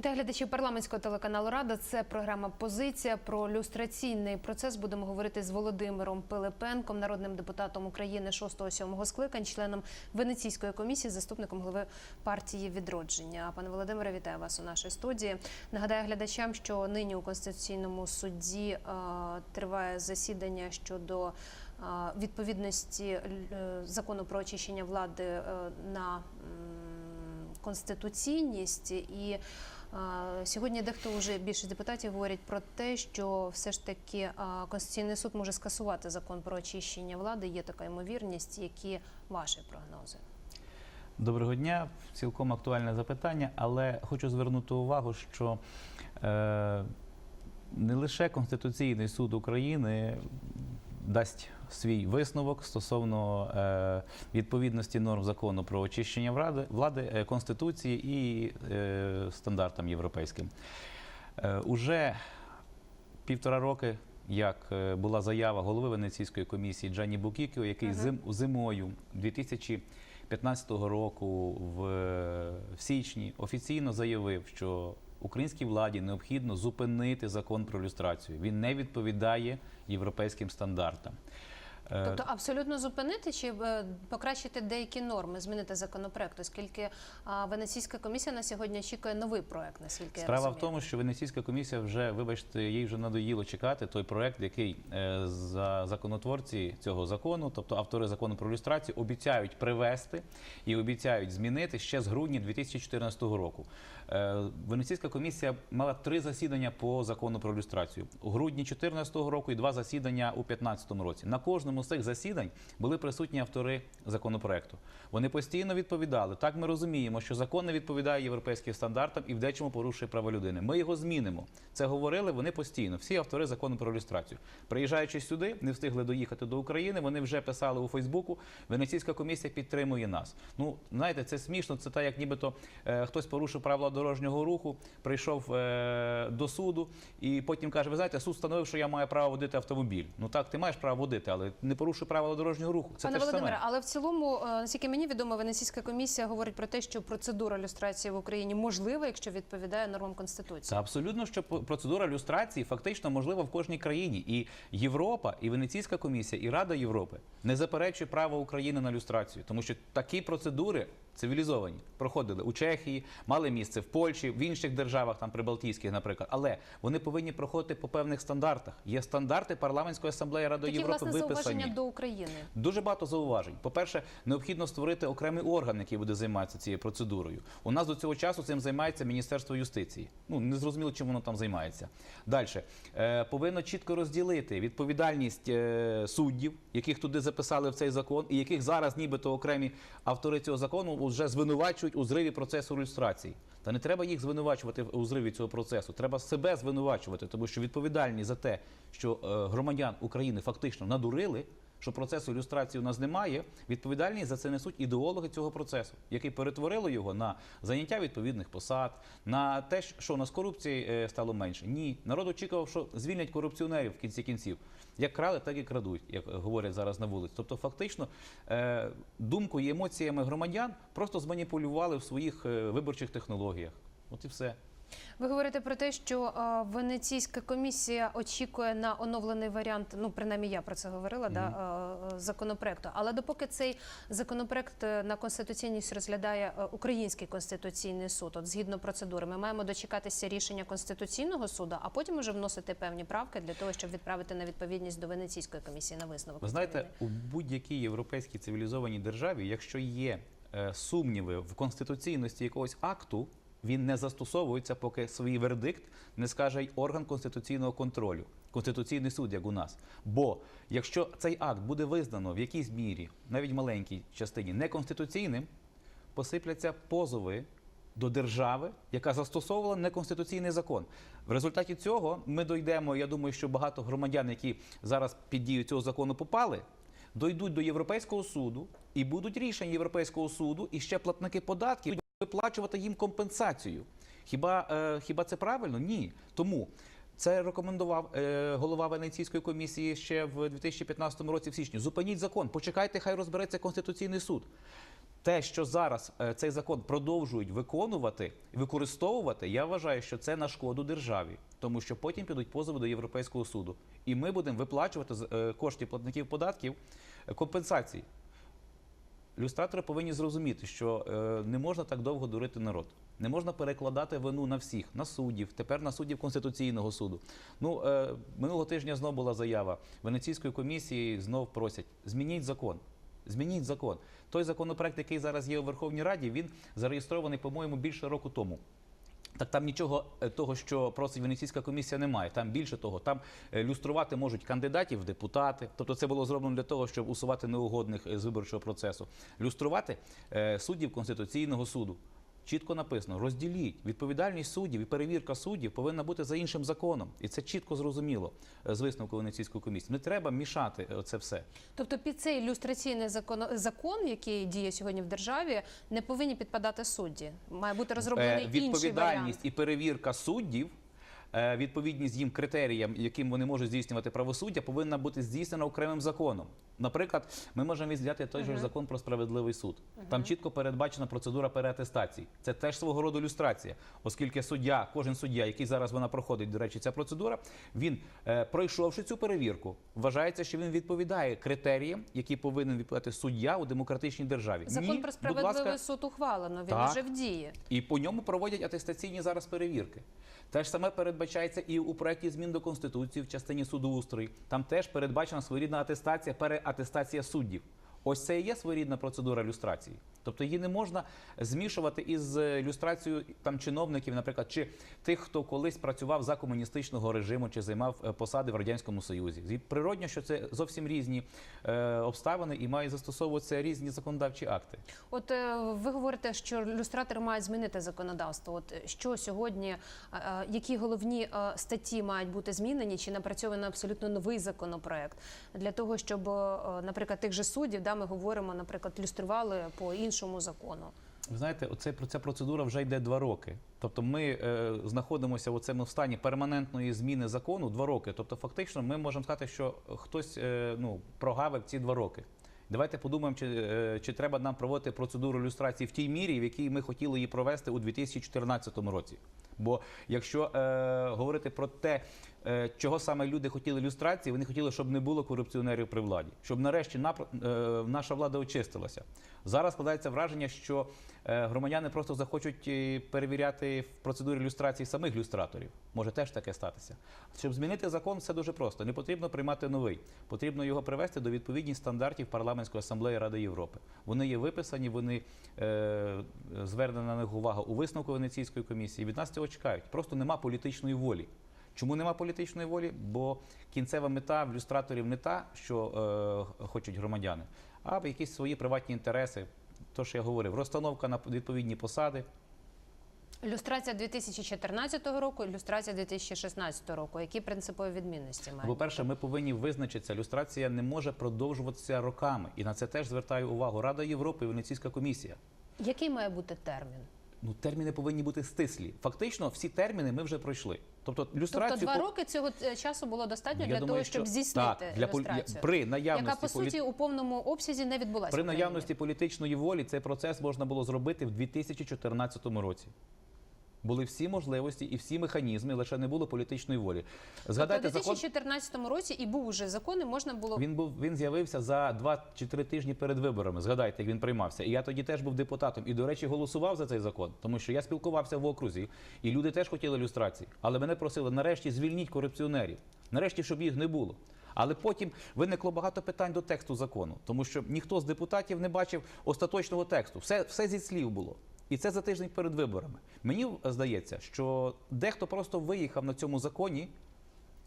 Вітаю глядачів парламентського телеканалу Рада. Це програма Позиція про люстраційний процес. Будемо говорити з Володимиром Пилипенком, народним депутатом України 6-7 скликань, членом Венеційської комісії, заступником голови партії відродження. Пане Володимире, вітаю вас у нашій студії. Нагадаю глядачам, що нині у конституційному суді е, триває засідання щодо е, відповідності е, закону про очищення влади на конституційність і. Сьогодні дехто вже більшість депутатів говорять про те, що все ж таки Конституційний суд може скасувати закон про очищення влади. Є така ймовірність. Які ваші прогнози? Доброго дня, цілком актуальне запитання, але хочу звернути увагу, що е, не лише Конституційний суд України дасть свій висновок стосовно е, відповідності норм закону про очищення влади, влади е, Конституції і е, стандартам європейським. Уже півтора роки. Як була заява голови Венеційської комісії Джанні Букікіо, який Ага. зим, зимою 2015 року в, в січні офіційно заявив, що українській владі необхідно зупинити закон про люстрацію. Він не відповідає європейським стандартам. Е, Тобто абсолютно зупинити чи е, покращити деякі норми, змінити законопроект, оскільки Венеційська комісія на сьогодні очікує новий проект, наскільки я Справа в тому, що Венеційська комісія вже, вибачте, їй вже надоїло чекати той проект, який е, за законотворці цього закону, тобто автори закону про люстрацію, обіцяють привести і обіцяють змінити ще з грудня 2014 року. Е, Венеційська комісія мала три засідання по закону про люстрацію у грудні 2014 року і два засідання у 2015 році. На кожному з цих засідань були присутні автори законопроекту. Вони постійно відповідали. Так ми розуміємо, що закон не відповідає європейським стандартам і в дечому порушує права людини. Ми його змінимо. Це говорили вони постійно. Всі автори закону про люстрацію. Приїжджаючи сюди, не встигли доїхати до України. Вони вже писали у Фейсбуку. Венеційська комісія підтримує нас. Ну знаєте, це смішно. Це так, як нібито е, хтось порушив правила дорожнього руху, прийшов е, до суду і потім каже: Ви знаєте, суд встановив, що я маю право водити автомобіль. Ну так, ти маєш право водити, але не порушуй правила дорожнього руху. Це Пане те ж Володимире, саме. але в цілому, е, наскільки мені відомо, Венеційська комісія говорить про те, що процедура люстрації в Україні можлива, якщо відповідає нормам конституції. Це абсолютно, що процедура люстрації фактично можлива в кожній країні. І Європа, і Венеційська комісія, і Рада Європи не заперечує право України на люстрацію, тому що такі процедури цивілізовані проходили у Чехії, мали місце в Польщі, в інших державах, там прибалтійських, наприклад. Але вони повинні проходити по певних стандартах. Є стандарти парламентської асамблеї Ради Такі Європи власне виписані. зауваження до України. Дуже багато зауважень. По-перше, необхідно створити окремий орган, який буде займатися цією процедурою. У нас до цього часу цим займається Міністерство юстиції. Ну не зрозуміло, чим воно там займається. Далі е, повинно чітко розділити відповідальність е, суддів, яких туди записали в цей закон, і яких зараз, нібито окремі автори цього закону, вже звинувачують у зриві процесу реєстрації. Та не треба їх звинувачувати у зриві цього процесу. Треба себе звинувачувати, тому що відповідальні за те, що е, громадян України фактично надурили, що процесу люстрації у нас немає. Відповідальність за це несуть ідеологи цього процесу, які перетворили його на заняття відповідних посад, на те, що у нас корупції е, стало менше. Ні, народ очікував, що звільнять корупціонерів в кінці кінців. Як крали, так і крадуть, як говорять зараз на вулиці. Тобто, фактично, е, думкою і емоціями громадян просто зманіпулювали в своїх е, виборчих технологіях. От і все. Ви говорите про те, що е, Венеційська комісія очікує на оновлений варіант. Ну принаймні я про це говорила. Да, е, е, законопроекту. Але допоки цей законопроект на конституційність розглядає Український конституційний суд, от згідно процедури, ми маємо дочекатися рішення конституційного суду, а потім уже вносити певні правки для того, щоб відправити на відповідність до Венеційської комісії на висновок. Ви знаєте, у будь-якій європейській цивілізованій державі, якщо є сумніви в конституційності якогось акту, він не застосовується, поки свій вердикт не скаже й орган конституційного контролю, конституційний суд, як у нас. Бо якщо цей акт буде визнано в якійсь мірі, навіть маленькій частині, неконституційним, посипляться позови до держави, яка застосовувала неконституційний закон. В результаті цього ми дійдемо. Я думаю, що багато громадян, які зараз під дію цього закону попали, дойдуть до Європейського суду і будуть рішення Європейського суду, і ще платники податків виплачувати їм компенсацію. Хіба, е, хіба це правильно? Ні. Тому це рекомендував е, голова Венеційської комісії ще в 2015 році в січні. Зупиніть закон, почекайте, хай розбереться Конституційний суд. те, що зараз е, цей закон продовжують виконувати використовувати, я вважаю, що це на шкоду державі, тому що потім підуть позови до Європейського суду, і ми будемо виплачувати з е, коштів платників податків е, компенсації. Люстратори повинні зрозуміти, що е, не можна так довго дурити народ. Не можна перекладати вину на всіх, на суддів, тепер на суддів Конституційного суду. Ну, е, минулого тижня знов була заява Венеційської комісії, знов просять, змініть закон. Змініть закон. Той законопроект, який зараз є у Верховній Раді, він зареєстрований, по-моєму, більше року тому. Так там нічого е, того, що просить Венеційська комісія, немає. Там більше того, там е, люструвати можуть кандидатів депутати. Тобто це було зроблено для того, щоб усувати неугодних е, з виборчого процесу. Люструвати суддів Конституційного суду. Чітко написано: розділіть відповідальність суддів і перевірка суддів повинна бути за іншим законом, і це чітко зрозуміло е, з висновку Венеційської комісії. Не треба мішати е, це все. Тобто під цей ілюстраційний закон, закон, який діє сьогодні в державі, не повинні підпадати судді. Має бути розроблений Е, інший варіант. відповідальність і перевірка суддів. е, Відповідність їм критеріям, яким вони можуть здійснювати правосуддя, повинна бути здійснена окремим законом. Наприклад, ми можемо взяти той же закон про справедливий суд. Там чітко передбачена процедура переатестації. Це теж свого роду люстрація, оскільки суддя, кожен суддя, який зараз вона проходить, до речі, ця процедура, він е, пройшовши цю перевірку, вважається, що він відповідає критеріям, які повинен відповідати суддя у демократичній державі. Закон Ні, про справедливий ласка, суд ухвалено. Він Так. вже в дії. і по ньому проводять атестаційні зараз перевірки. Те ж саме передбачається і у проєкті змін до Конституції в частині судоустрою. Там теж передбачена своєрідна атестація, переатестація суддів. Ось це і є своєрідна процедура люстрації. Тобто її не можна змішувати із е, люстрацією там чиновників, наприклад, чи тих, хто колись працював за комуністичного режиму чи займав е, посади в радянському союзі. І Природньо, що це зовсім різні е, обставини і мають застосовуватися різні законодавчі акти. От е, ви говорите, що люстратори мають змінити законодавство. От що сьогодні, е, е, які головні е, статті мають бути змінені, чи напрацьований абсолютно новий законопроект для того, щоб, е, наприклад, тих же суддів, да, ми говоримо, наприклад, люстрували по іншому закону. Ви знаєте, оце ця процедура вже йде два роки. Тобто, ми е, знаходимося в цьому стані перманентної зміни закону два роки. Тобто, фактично, ми можемо сказати, що хтось е, ну прогавив ці два роки. Давайте подумаємо, чи, е, чи треба нам проводити процедуру люстрації в тій мірі, в якій ми хотіли її провести у 2014 році. Бо якщо е, говорити про те, чого саме люди хотіли люстрації, вони хотіли, щоб не було корупціонерів при владі, щоб нарешті е, наша влада очистилася. Зараз складається враження, що е, громадяни просто захочуть е, перевіряти в процедурі люстрації самих люстраторів. Може теж таке статися. Щоб змінити закон, все дуже просто. Не потрібно приймати новий. Потрібно його привести до відповідність стандартів парламентської асамблеї Ради Європи. Вони є виписані, вони е, звернена на них увага у висновку Венеційської комісії. Від нас цього чекають. Просто нема політичної волі. Чому нема політичної волі? Бо кінцева мета в люстраторів не та, що е, хочуть громадяни, а якісь свої приватні інтереси. То, що я говорив, розстановка на відповідні посади. Люстрація 2014 року, ілюстрація 2016 року. Які принципові відмінності мають? По-перше, ми повинні визначитися. Люстрація не може продовжуватися роками, і на це теж звертаю увагу Рада Європи і Венеційська комісія. Який має бути термін? Ну, терміни повинні бути стислі. Фактично, всі терміни ми вже пройшли. Тобто, люстрацію Тобто два роки цього е, часу було достатньо Я для думаю, того, щоб що- здійснити так, для люстрацію, при наявності яка по полі- суті у повному обсязі не відбулася. При наявності політичної волі цей процес можна було зробити в 2014 році. Були всі можливості і всі механізми, лише не було політичної волі. Згадайте тобто, в закон. році і був уже закон, і можна було Він був він з'явився за два чи три тижні перед виборами. Згадайте, як він приймався. І я тоді теж був депутатом. І, до речі, голосував за цей закон, тому що я спілкувався в окрузі, і люди теж хотіли люстрації. Але мене просили нарешті звільніть корупціонерів, нарешті, щоб їх не було. Але потім виникло багато питань до тексту закону, тому що ніхто з депутатів не бачив остаточного тексту. Все, все зі слів було. І це за тиждень перед виборами. Мені здається, що дехто просто виїхав на цьому законі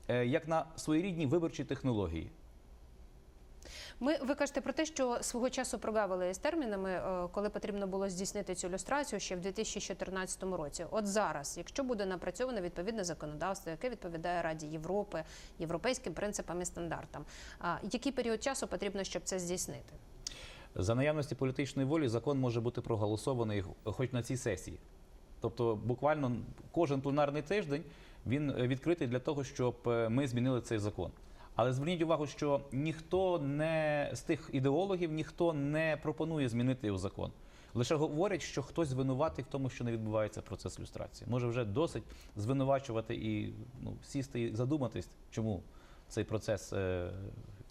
е, як на своєрідній виборчій технології. Ми ви кажете про те, що свого часу прогавили з термінами, е, коли потрібно було здійснити цю люстрацію ще в 2014 році. От зараз, якщо буде напрацьоване відповідне законодавство, яке відповідає Раді Європи, європейським принципам і стандартам, який період часу потрібно, щоб це здійснити? За наявності політичної волі закон може бути проголосований хоч на цій сесії. Тобто, буквально кожен пленарний тиждень він е, відкритий для того, щоб е, ми змінили цей закон. Але зверніть увагу, що ніхто не з тих ідеологів ніхто не пропонує змінити його закон. Лише говорять, що хтось винуватий в тому, що не відбувається процес люстрації. Може вже досить звинувачувати і ну, сісти і задуматись, чому цей процес е,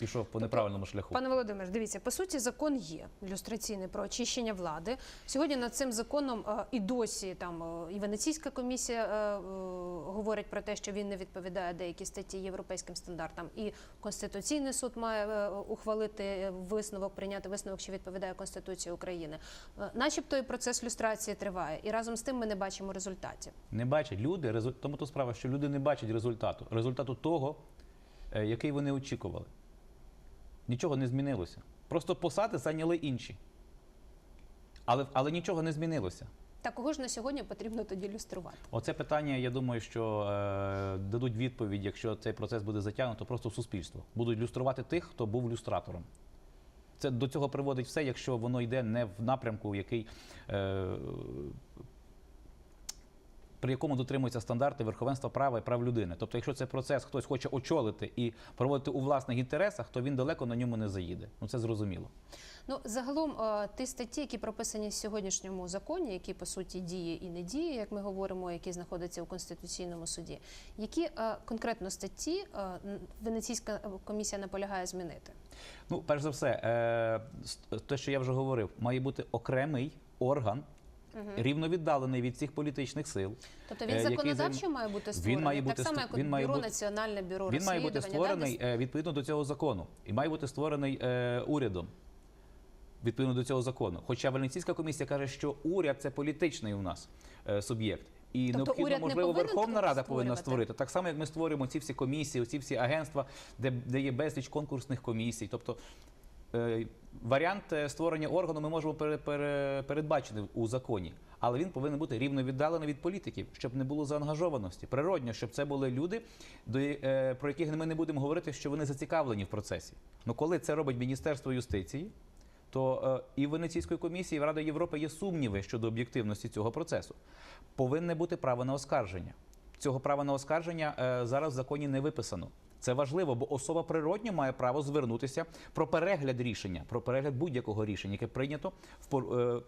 пішов по неправильному шляху. Пане Володимир, дивіться, по суті, закон є люстраційний про очищення влади. Сьогодні над цим законом е, і досі там е, і Венеційська комісія е, говорить про те, що він не відповідає деякі статті європейським стандартам. І Конституційний суд має ухвалити висновок, прийняти висновок, що відповідає Конституції України. Начебто і процес люстрації триває, і разом з тим ми не бачимо результатів. Не бачать люди, тому то справа, що люди не бачать результату. Результату того, який вони очікували. Нічого не змінилося. Просто посади зайняли інші. Але, але нічого не змінилося. Та кого ж на сьогодні потрібно тоді люструвати? Оце питання, я думаю, що е, дадуть відповідь, якщо цей процес буде затягнуто просто в суспільство. Будуть люструвати тих, хто був люстратором. Це до цього приводить все, якщо воно йде не в напрямку, який, е, при якому дотримуються стандарти верховенства права і прав людини. Тобто, якщо цей процес хтось хоче очолити і проводити у власних інтересах, то він далеко на ньому не заїде. Ну це зрозуміло. Ну, загалом, е, ті статті, які прописані в сьогоднішньому законі, які по суті діє і не діє, як ми говоримо, які знаходяться у конституційному суді, які е, конкретно статті е, Венеційська комісія наполягає змінити? Ну, перш за все, те, що я вже говорив, має бути окремий орган, рівновіддалений від всіх політичних сил. Тобто Е, він законодавчо має бути Він має бути так само, як він має бюро бути- національне бюро Він має бути розслідування, да, створений е, відповідно до цього закону і має бути створений е, урядом. Відповідно до цього закону. Хоча Венеційська комісія каже, що уряд це політичний у нас е, суб'єкт. І Тобто необхідно, уряд не можливо, Верховна Рада повинна створити. Так само, як ми створюємо ці всі комісії, ці всі агентства, де, де є безліч конкурсних комісій. Тобто варіант е, створення органу ми можемо пере, пере, передбачити у законі, але він повинен бути рівно віддалений від політиків, щоб не було заангажованості. Природньо, щоб це були люди, е, про яких ми не будемо говорити, що вони зацікавлені в процесі. Ну коли це робить Міністерство юстиції. То е, і в Венеційської комісії, і в Ради Європи є сумніви щодо об'єктивності цього процесу. Повинне бути право на оскарження. Цього права на оскарження е, зараз в законі не виписано. Це важливо, бо особа природньо має право звернутися про перегляд рішення, про перегляд будь-якого рішення, яке прийнято в е,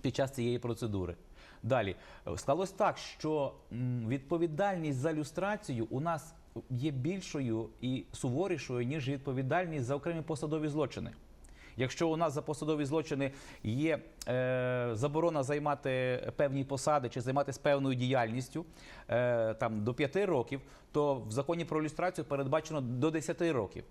під час цієї процедури. Далі сталося так, що відповідальність за люстрацію у нас є більшою і суворішою, ніж відповідальність за окремі посадові злочини. Якщо у нас за посадові злочини є е, заборона займати певні посади чи займатися певною діяльністю е, там до 5 років, то в законі про люстрацію передбачено до 10 років.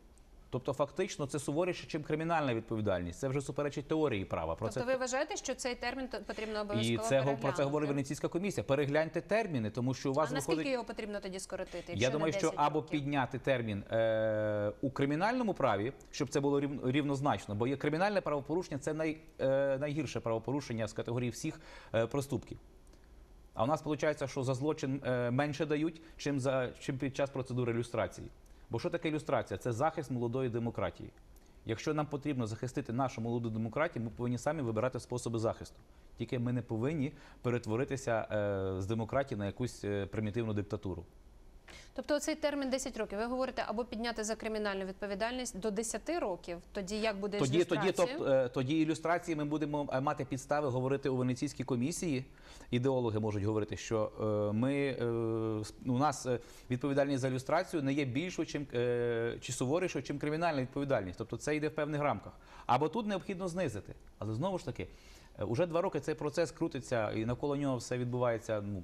Тобто, фактично, це суворіше, ніж кримінальна відповідальність. Це вже суперечить теорії права. Про Тобто це ви вважаєте, що цей термін потрібно і обов'язково це гов- про це говорить Венеційська комісія. Перегляньте терміни, тому що у вас А наскільки виходить. його потрібно тоді скоротити? якщо Я думаю, що 10 або підняти термін е, у кримінальному праві, щоб це було рів- рівнозначно, бо є кримінальне правопорушення це най, е, найгірше правопорушення з категорії всіх е, проступків. А у нас виходить, що за злочин е, менше дають, чим, за, чим під час процедури ілюстрації. Бо що таке ілюстрація? Це захист молодої демократії. Якщо нам потрібно захистити нашу молоду демократію, ми повинні самі вибирати способи захисту. Тільки ми не повинні перетворитися е, з демократії на якусь е, примітивну диктатуру. Тобто цей термін 10 років. Ви говорите або підняти за кримінальну відповідальність до 10 років. Тоді як буде Тоді, тоді, тобто, тоді ілюстрації ми будемо е, мати підстави говорити у Венеційській комісії. Ідеологи можуть говорити, що е, ми у нас відповідальність за ілюстрацію не є більшою, чим чи суворішою, чим кримінальна відповідальність. Тобто це йде в певних рамках. Або тут необхідно знизити. Але знову ж таки, уже два роки цей процес крутиться, і навколо нього все відбувається. Ну,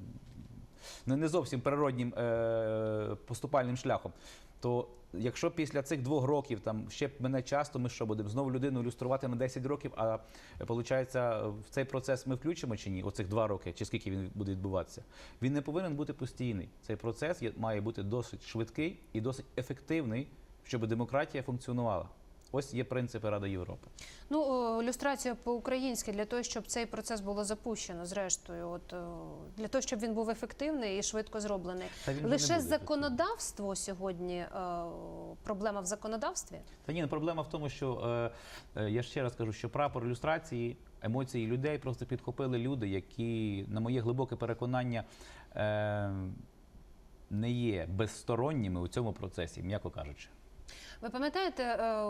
не, не зовсім природнім е, поступальним шляхом. То якщо після цих двох років там ще мене часто, ми що будемо знову людину ілюструвати на 10 років, а виходить, в цей процес ми включимо чи ні? Оцих два роки, чи скільки він буде відбуватися? Він не повинен бути постійний. Цей процес має бути досить швидкий і досить ефективний, щоб демократія функціонувала. Ось є принципи Ради Європи. Ну, люстрація по-українськи для того, щоб цей процес було запущено, зрештою, от для того, щоб він був ефективний і швидко зроблений. Лише законодавство сьогодні е, проблема в законодавстві. Та ні, ну, проблема в тому, що е, е, я ще раз кажу, що прапор ілюстрації, емоції людей просто підхопили люди, які, на моє глибоке переконання, не є безсторонніми у цьому процесі, м'яко кажучи. Ви пам'ятаєте е,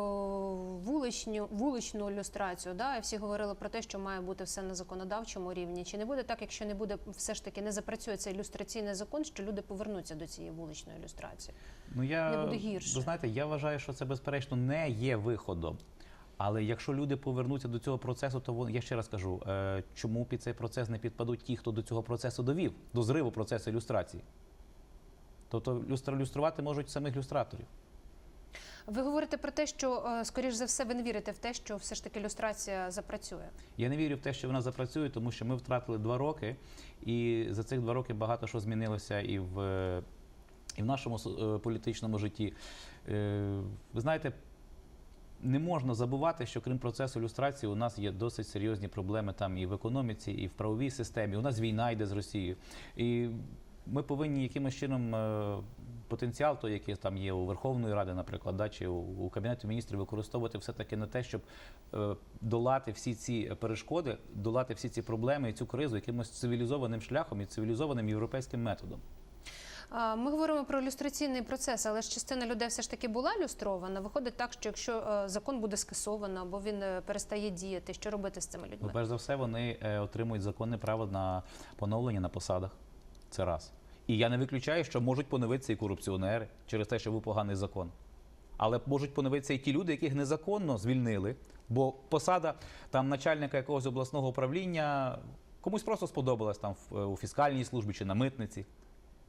вуличню, вуличну ілюстрацію? Да? Всі говорили про те, що має бути все на законодавчому рівні. Чи не буде так, якщо не буде все ж таки не запрацює цей ілюстраційний закон, що люди повернуться до цієї вуличної ілюстрації? Ну я Не буде гірше. Ви знаєте, я вважаю, що це безперечно не є виходом. Але якщо люди повернуться до цього процесу, то я ще раз кажу, е, чому під цей процес не підпадуть ті, хто до цього процесу довів, до зриву процесу ілюстрації? Тобто люструвати можуть самих люстраторів. Ви говорите про те, що е, скоріш за все ви не вірите в те, що все ж таки ілюстрація запрацює. Я не вірю в те, що вона запрацює, тому що ми втратили два роки, і за цих два роки багато що змінилося і в, е, і в нашому е, політичному житті. Ви знаєте, не можна забувати, що крім процесу ілюстрації, у нас є досить серйозні проблеми там і в економіці, і в правовій системі. У нас війна йде з Росією. І ми повинні якимось чином е, потенціал, той, який там є у Верховної Ради, наприклад, да, чи у, Кабінету міністрів, використовувати все-таки на те, щоб е, долати всі ці перешкоди, долати всі ці проблеми і цю кризу якимось цивілізованим шляхом і цивілізованим європейським методом. Ми говоримо про ілюстраційний процес, але ж частина людей все ж таки була ілюстрована. Виходить так, що якщо е, закон буде скасовано або він перестає діяти, що робити з цими Ну, людьми? перш за все, вони отримують законне право на поновлення на посадах. Це раз. І я не виключаю, що можуть поновитися і корупціонери через те, що був поганий закон. Але можуть поновитися і ті люди, яких незаконно звільнили, бо посада там начальника якогось обласного управління комусь просто сподобалась там е, у фіскальній службі чи на митниці.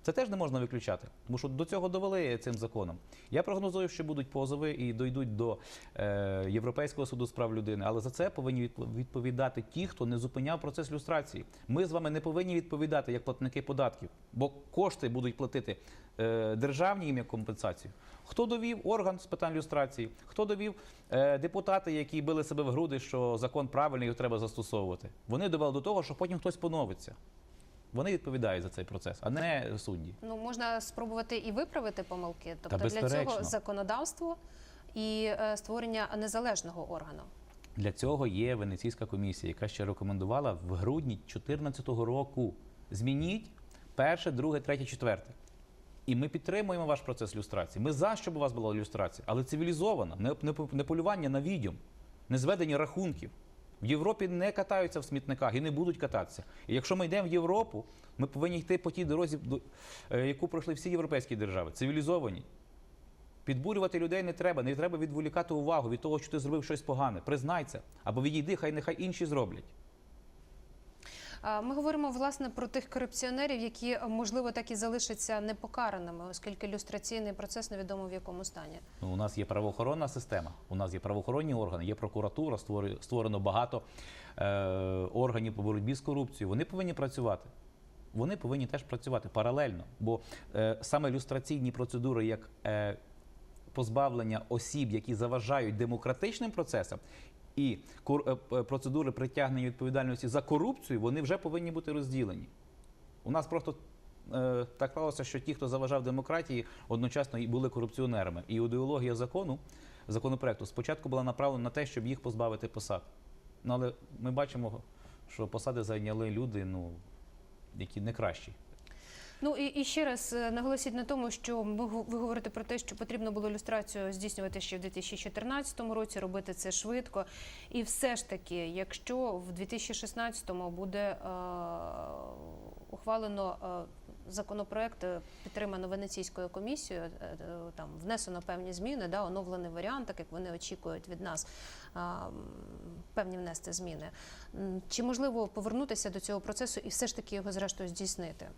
Це теж не можна виключати, тому що до цього довели цим законом. Я прогнозую, що будуть позови і дійдуть до е, Європейського суду з прав людини, але за це повинні відповідати ті, хто не зупиняв процес люстрації. Ми з вами не повинні відповідати як платники податків, бо кошти будуть платити е, державні їм як компенсацію. Хто довів орган з питань люстрації, хто довів е, депутати, які били себе в груди, що закон правильний, його треба застосовувати. Вони довели до того, що потім хтось поновиться. Вони відповідають за цей процес, а не судді. Ну можна спробувати і виправити помилки. Тобто для цього законодавство і е, створення незалежного органу. Для цього є Венеційська комісія, яка ще рекомендувала в грудні 2014 року змініть перше, друге, третє, четверте. І ми підтримуємо ваш процес люстрації. Ми за щоб у вас була люстрація, але цивілізована, не полювання на відьом, не зведення рахунків. В Європі не катаються в смітниках і не будуть кататися. І якщо ми йдемо в Європу, ми повинні йти по тій дорозі, е, яку пройшли всі європейські держави, цивілізовані. Підбурювати людей не треба, не треба відволікати увагу від того, що ти зробив щось погане. Признайся. Або відійди, хай нехай інші зроблять. Ми говоримо власне про тих корупціонерів, які е, можливо так і залишаться непокараними, оскільки ілюстраційний процес невідомо в якому стані. Ну, у нас є правоохоронна система, у нас є правоохоронні органи, є прокуратура, створено багато е, органів по боротьбі з корупцією. Вони повинні працювати. Вони повинні теж працювати паралельно. Бо е, саме люстраційні процедури, як е, позбавлення осіб, які заважають демократичним процесам, і е, процедури притягнення відповідальності за корупцію, вони вже повинні бути розділені. У нас просто е, так сталося, що ті, хто заважав демократії, одночасно і були корупціонерами. І ідеологія закону, законопроекту, спочатку була направлена на те, щоб їх позбавити посад. Ну, але ми бачимо, що посади зайняли люди, ну, які не кращі. Ну і, і ще раз е, наголосіть на тому, що ви говорите про те, що потрібно було ілюстрацію здійснювати ще в 2014 році, робити це швидко. І все ж таки, якщо в 2016-му буде е, ухвалено е, законопроект, е, підтримано Венеційською комісією, е, е, там внесено певні зміни, да, оновлений варіант, так як вони очікують від нас певні внести зміни. Чи можливо повернутися до цього процесу і все ж таки його зрештою здійснити?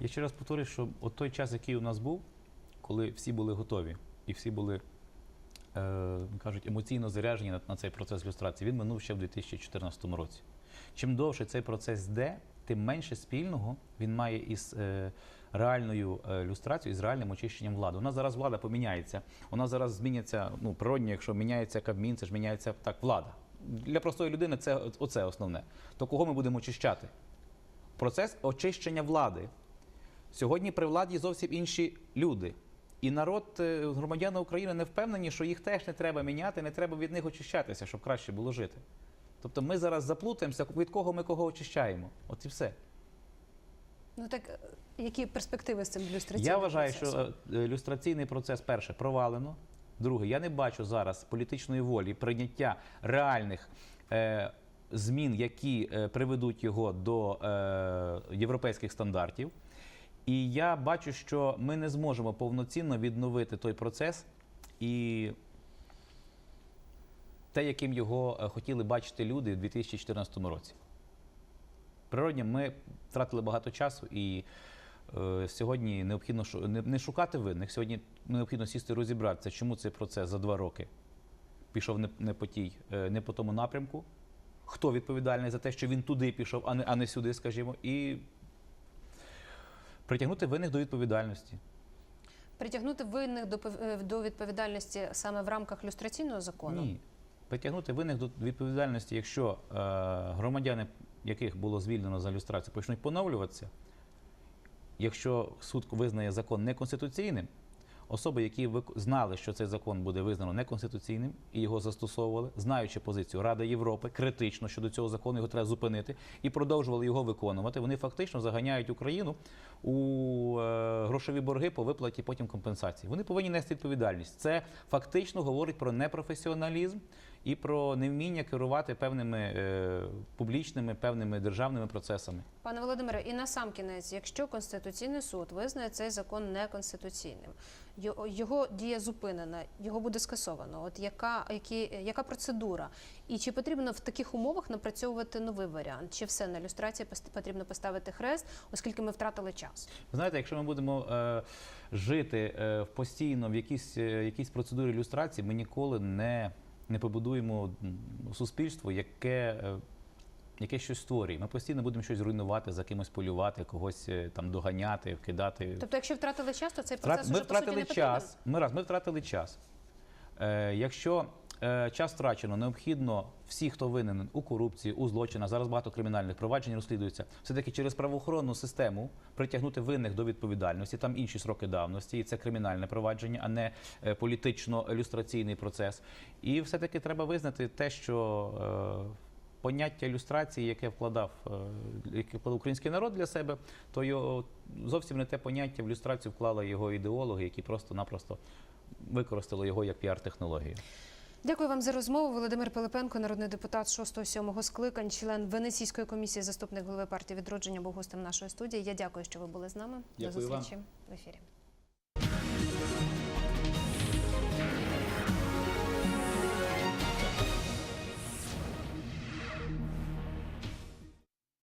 Я ще раз повторюю, що от той час, який у нас був, коли всі були готові і всі були, е, кажуть, емоційно заряджені на, на цей процес люстрації, він минув ще в 2014 році. Чим довше цей процес йде, тим менше спільного він має із е, реальною е, люстрацією, з реальним очищенням влади. У нас зараз влада поміняється. У нас зараз зміняться, ну, природньо, якщо міняється Кабмін, це ж міняється так влада. Для простої людини це оце основне. То кого ми будемо очищати? Процес очищення влади. Сьогодні при владі зовсім інші люди. І народ, е, громадяни України не впевнені, що їх теж не треба міняти, не треба від них очищатися, щоб краще було жити. Тобто ми зараз заплутаємося, від кого ми кого очищаємо. От і все. Ну так е, які перспективи з цим люстраційним Я вважаю, процесом? що е, люстраційний процес перше провалено. Друге, я не бачу зараз політичної волі прийняття реальних е, змін, які е, приведуть його до е, європейських стандартів. І я бачу, що ми не зможемо повноцінно відновити той процес і те, яким його е, хотіли бачити люди у 2014 році. Природні, ми втратили багато часу і е, сьогодні необхідно не, не шукати винних. Сьогодні необхідно сісти розібратися, чому цей процес за два роки пішов не, не по тій, е, не по тому напрямку. Хто відповідальний за те, що він туди пішов, а не, а не сюди, скажімо, і притягнути винних до відповідальності. притягнути винних до е, до відповідальності саме в рамках люстраційного закону? Ні. Притягнути винних до відповідальності, якщо е, громадяни, яких було звільнено за люстрацію, почнуть поновлюватися, якщо суд визнає закон неконституційним, особи, які знали, що цей закон буде визнано неконституційним і його застосовували, знаючи позицію Ради Європи, критично щодо цього закону, його треба зупинити, і продовжували його виконувати, вони фактично заганяють Україну у е, грошові борги по виплаті потім компенсації. Вони повинні нести відповідальність. Це фактично говорить про непрофесіоналізм і про невміння керувати певними е, публічними, певними державними процесами. Пане Володимире, і на сам кінець, якщо Конституційний суд визнає цей закон неконституційним, його, дія зупинена, його буде скасовано. От яка, які, яка процедура? І чи потрібно в таких умовах напрацьовувати новий варіант? Чи все на люстрації пос- потрібно поставити хрест, оскільки ми втратили час? Знаєте, якщо ми будемо е, жити е, постійно в якійсь, е, якійсь процедурі ілюстрації, ми ніколи не, не побудуємо суспільство, яке, е, яке щось створює. Ми постійно будемо щось руйнувати, за кимось полювати, когось е, там доганяти, вкидати. Тобто, якщо втратили час, то цей Втрат- процес ми уже по суті втратили не час. Ми раз, ми втратили час. Е, якщо час втрачено, необхідно всі, хто винен у корупції, у злочинах, зараз багато кримінальних проваджень розслідується, все-таки через правоохоронну систему притягнути винних до відповідальності. Там інші сроки давності, і це кримінальне провадження, а не е, політично-ілюстраційний процес. І все-таки треба визнати те, що. е, Поняття ілюстрації, яке вкладав, е, яке вкладав український народ для себе, то його зовсім не те поняття в ілюстрацію вклали його ідеологи, які просто-напросто використали його як піар-технологію. Дякую вам за розмову. Володимир Пилипенко, народний депутат 6-7 скликань, член Венеційської комісії, заступник голови партії відродження, був гостем нашої студії. Я дякую, що ви були з нами. До зустрічі вам. в ефірі.